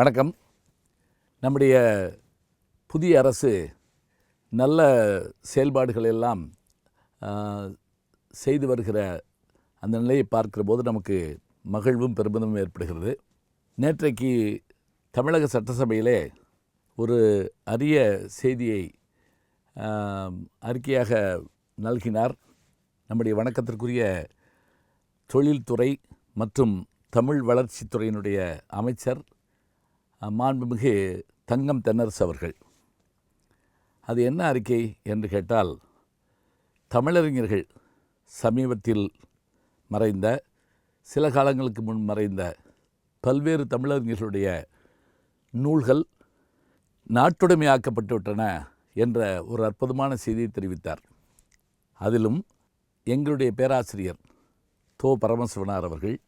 வணக்கம். நம்முடைய புதிய அரசு நல்ல செயல்பாடுகள் எல்லாம் செய்து வருகிற அந்த நிலையை பார்க்கிற போது நமக்கு மகிழ்வும் பெருமிதமும் ஏற்படுகிறது. நேற்றைக்கு தமிழக சட்டசபையிலே ஒரு அரிய செய்தியை அறிக்கையாக நல்கினார். நம்முடைய வணக்கத்திற்குரிய தொழில்துறை மற்றும் தமிழ் வளர்ச்சித்துறையினுடைய அமைச்சர் மாண்புமிகு தங்கம் தென்னரசு அவர்கள். அது என்ன அறிக்கை என்று கேட்டால் தமிழறிஞர்கள் சமீபத்தில் மறைந்த சில காலங்களுக்கு முன் மறைந்த பல்வேறு தமிழறிஞர்களுடைய நூல்கள் நாட்டுடைமையாக்கப்பட்டுவிட்டன என்ற ஒரு அற்புதமான செய்தியை தெரிவித்தார். அதிலும் எங்களுடைய பேராசிரியர் தோ பரமசிவனார் அவர்கள்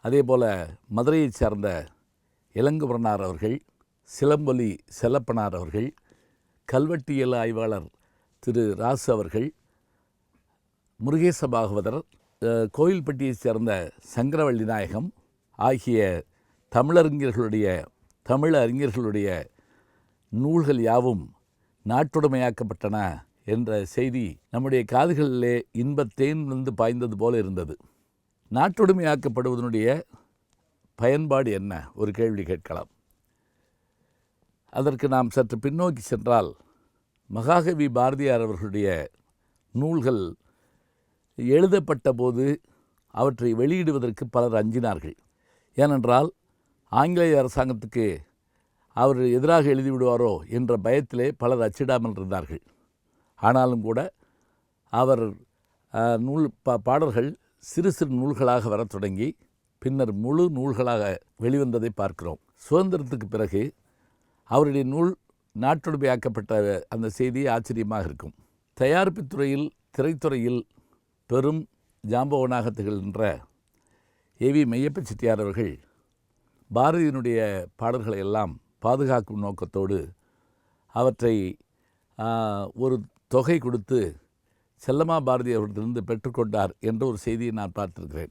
அதே போல் மதுரையைச் சார்ந்த இளங்குவரனார் அவர்கள் சிலம்பொலி செல்லப்பனார் அவர்கள் கல்வெட்டியல் ஆய்வாளர் திரு ராசு அவர்கள் முருகேச பாகவதர் அஹ், கோயில்பட்டியைச் சேர்ந்த சங்கரவள்ளி நாயகம் ஆகிய தமிழறிஞர்களுடைய தமிழ் அறிஞர்களுடைய நூல்கள் யாவும் நாட்டுடைமையாக்கப்பட்டன என்ற செய்தி நம்முடைய காதுகளிலே இன்பத்தேன் வந்து பாய்ந்தது போல இருந்தது. நாட்டுடைமையாக்கப்படுவதனுடைய பயன்பாடு என்ன? ஒரு கேள்வி கேட்கலாம். அதற்கு நாம் சற்று பின்னோக்கி சென்றால் மகாகவி பாரதியார் அவர்களுடைய நூல்கள் எழுதப்பட்ட போது அவற்றை வெளியிடுவதற்கு பலர் அஞ்சினார்கள். ஏனென்றால் ஆங்கிலேய அரசாங்கத்துக்கு அவர் எதிராக எழுதிவிடுவாரோ என்ற பயத்திலே பலர் அச்சிடாமல் இருந்தார்கள். ஆனாலும் கூட அவர் நூல் பா பாடல்கள் சிறு சிறு நூல்களாக வரத் தொடங்கி பின்னர் முழு நூல்களாக வெளிவந்ததை பார்க்கிறோம். சுதந்திரத்துக்கு பிறகு அவருடைய நூல் நாட்டுடைமையாக்கப்பட்ட அந்த செய்தி ஆச்சரியமாக இருக்கும். தயாரிப்புத் துறையில் திரைத்துறையில் பெரும் ஜாம்பவனாக திகழ்கின்ற ஏவி மெய்யப்ப செட்டியார் அவர்கள் பாரதியினுடைய பாடல்களை எல்லாம் பாதுகாக்கும் நோக்கத்தோடு அவற்றை ஒரு தொகை கொடுத்து செல்லம்மா பாரதி அவர்களிடமிருந்து பெற்றுக்கொண்டார் என்ற ஒரு செய்தியை நான் பார்த்திருக்கிறேன்.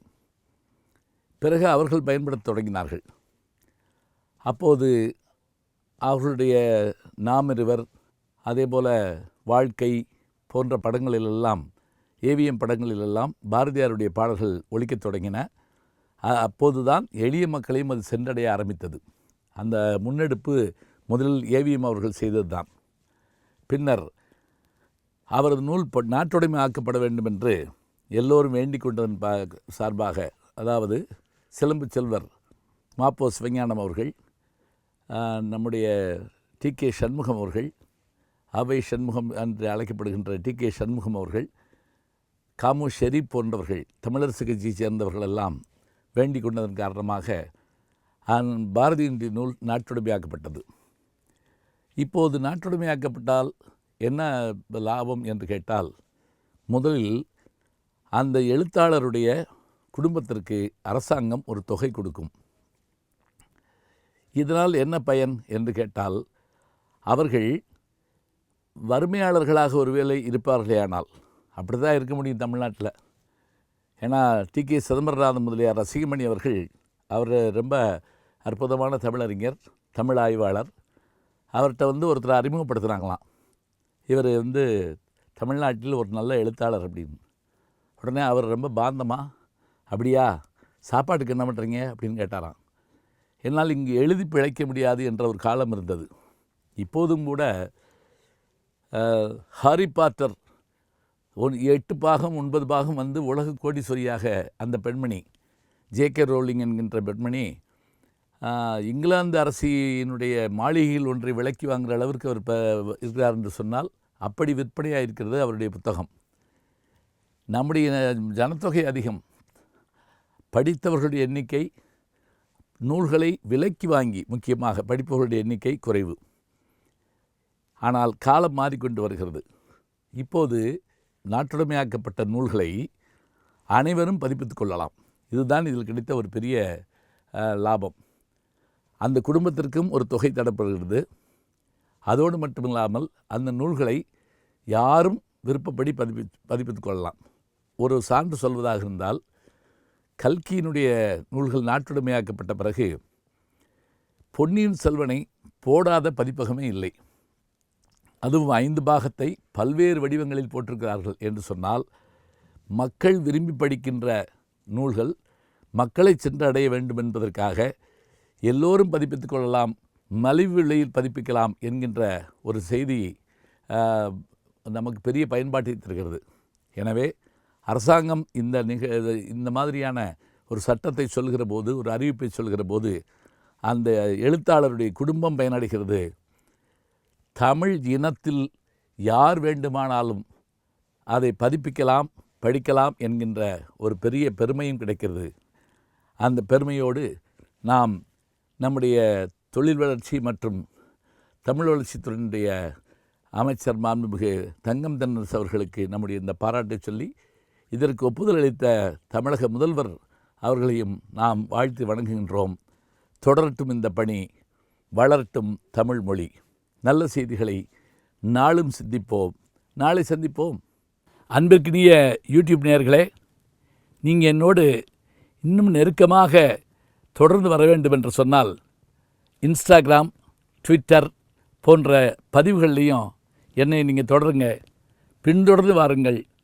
பிறகு அவர்கள் பயன்படுத்த தொடங்கினார்கள். அப்போது அவர்களுடைய நாமிருவர் அதே போல் வாழ்க்கை போன்ற படங்களிலெல்லாம் ஏவிஎம் படங்களிலெல்லாம் பாரதியாருடைய பாடல்கள் ஒழிக்கத் தொடங்கின. அப்போது அப்போதுதான் எளிய மக்களையும் அது சென்றடைய ஆரம்பித்தது. அந்த முன்னெடுப்பு முதலில் ஏவிஎம் அவர்கள் செய்தது தான் பின்னர் அவரது நூல் நாட்டுடைமை ஆக்கப்பட வேண்டும் என்று எல்லோரும் வேண்டிக் கொண்டதன் பா சார்பாக அதாவது சிலம்பு செல்வர் மாப்போ சிவஞானம் அவர்கள் நம்முடைய டி கே சண்முகம் அவர்கள் அவை சண்முகம் என்று அழைக்கப்படுகின்ற டி கே சண்முகம் அவர்கள் காமு ஷெரீப் போன்றவர்கள் தமிழரசு கட்சியை சேர்ந்தவர்கள் எல்லாம் வேண்டிக் கொண்டதன் காரணமாக பாரதியின்றி நூல் நாட்டுடைமையாக்கப்பட்டது. இப்போது நாட்டுடைமையாக்கப்பட்டால் என்ன லாபம் என்று கேட்டால் முதலில் அந்த எழுத்தாளருடைய குடும்பத்திற்கு அரசாங்கம் ஒரு தொகை கொடுக்கும். இதனால் என்ன பயன் என்று கேட்டால் அவர்கள் வறுமையாளர்களாக ஒருவேளை இருப்பார்களேயானால் அப்படி தான் இருக்க முடியும் தமிழ்நாட்டில். ஏன்னா டி. கே. சிதம்பரநாதன் முதலியார் ரசிகமணி அவர்கள் அவர் ரொம்ப அற்புதமான தமிழறிஞர் தமிழ் ஆய்வாளர். அவர்கிட்ட வந்து ஒருத்தர் அறிமுகப்படுத்துனாங்களாம். இவர் வந்து தமிழ்நாட்டில் ஒரு நல்ல எழுத்தாளர் அப்படின்னு. உடனே அவர் ரொம்ப பாந்தமாக அப்படியா? சாப்பாட்டுக்கு என்ன பண்ணுறீங்க அப்படின்னு கேட்டாராம். என்னால் இங்கு எழுதி பிழைக்க முடியாது என்ற ஒரு காலம் இருந்தது. இப்போதும் கூட ஹாரி பாட்டர் ஒன் எட்டு பாகம் ஒன்பது பாகம் வந்து உலக கோடீஸ்வரியாக அந்த பெண்மணி ஜேகே ரோலிங் என்கின்ற பெண்மணி இங்கிலாந்து அரசியினுடைய மாளிகையில் ஒன்றை விலக்கி வாங்குகிற அளவிற்கு அவர் இப்போ இருக்கிறார் என்று சொன்னால் அப்படி விற்பனையாக இருக்கிறது அவருடைய புத்தகம். நம்முடைய ஜனத்தொகை அதிகம். படித்தவர்களுடைய எண்ணிக்கை நூல்களை விலக்கி வாங்கி முக்கியமாக படிப்பவர்களுடைய எண்ணிக்கை குறைவு. ஆனால் காலம் மாறிக்கொண்டு வருகிறது. இப்போது நாட்டுடைமையாக்கப்பட்ட நூல்களை அனைவரும் பதிப்பித்துக் கொள்ளலாம். இதுதான் இதில் கிடைத்த ஒரு பெரிய லாபம். அந்த குடும்பத்திற்கும் ஒரு தொகை தடப்படுகிறது அதோடு மட்டுமில்லாமல் அந்த நூல்களை யாரும் விருப்பப்படி பதிப்பி பதிப்பித்துக் கொள்ளலாம். ஒரு சான்று சொல்வதாக இருந்தால் கல்கியினுடைய நூல்கள் நாட்டுடைமையாக்கப்பட்ட பிறகு பொன்னியின் செல்வனை போடாத பதிப்பகமே இல்லை. அதுவும் ஐந்து பாகத்தை பல்வேறு வடிவங்களில் போட்டிருக்கிறார்கள் என்று சொன்னால் மக்கள் விரும்பி படிக்கின்ற நூல்கள் மக்களை சென்றடைய வேண்டும் என்பதற்காக எல்லோரும் பதிப்பித்துக் கொள்ளலாம் மலிவு விலையில் பதிப்பிக்கலாம் என்கின்ற ஒரு செய்தி நமக்கு பெரிய பயன்பாட்டை தருகிறது. எனவே அரசாங்கம் இந்த நிக இந்த மாதிரியான ஒரு சட்டத்தை சொல்கிற போது ஒரு அறிவிப்பை சொல்கிற போது அந்த எழுத்தாளருடைய குடும்பம் பயனடைகிறது. தமிழ் இனத்தில் யார் வேண்டுமானாலும் அதை பதிப்பிக்கலாம் படிக்கலாம் என்கின்ற ஒரு பெரிய பெருமையும் கிடைக்கிறது. அந்த பெருமையோடு நாம் நம்முடைய தொழில் வளர்ச்சி மற்றும் தமிழ் வளர்ச்சித்துறையினுடைய அமைச்சர் மாண்புமிகு தங்கம் தென்னரசு அவர்களுக்கு நம்முடைய இந்த பாராட்டை சொல்லி இதற்கு ஒப்புதல் அளித்த தமிழக முதல்வர் அவர்களையும் நாம் வாழ்த்தி வணங்குகின்றோம். தொடரட்டும் இந்த பணி வளரட்டும் தமிழ் மொழி. நல்ல செய்திகளை நாளும் சிந்திப்போம். நாளை சந்திப்போம். அன்பிற்கினிய யூடியூப் நேயர்களே நீங்கள் என்னோடு இன்னும் நெருக்கமாக தொடர்ந்து வர வேண்டும் என்று சொன்னால் இன்ஸ்டாகிராம் ட்விட்டர் போன்ற பதிவுகள்லையும் என்னை நீங்கள் தொடருங்க. பின்தொடர்ந்து வாருங்கள்.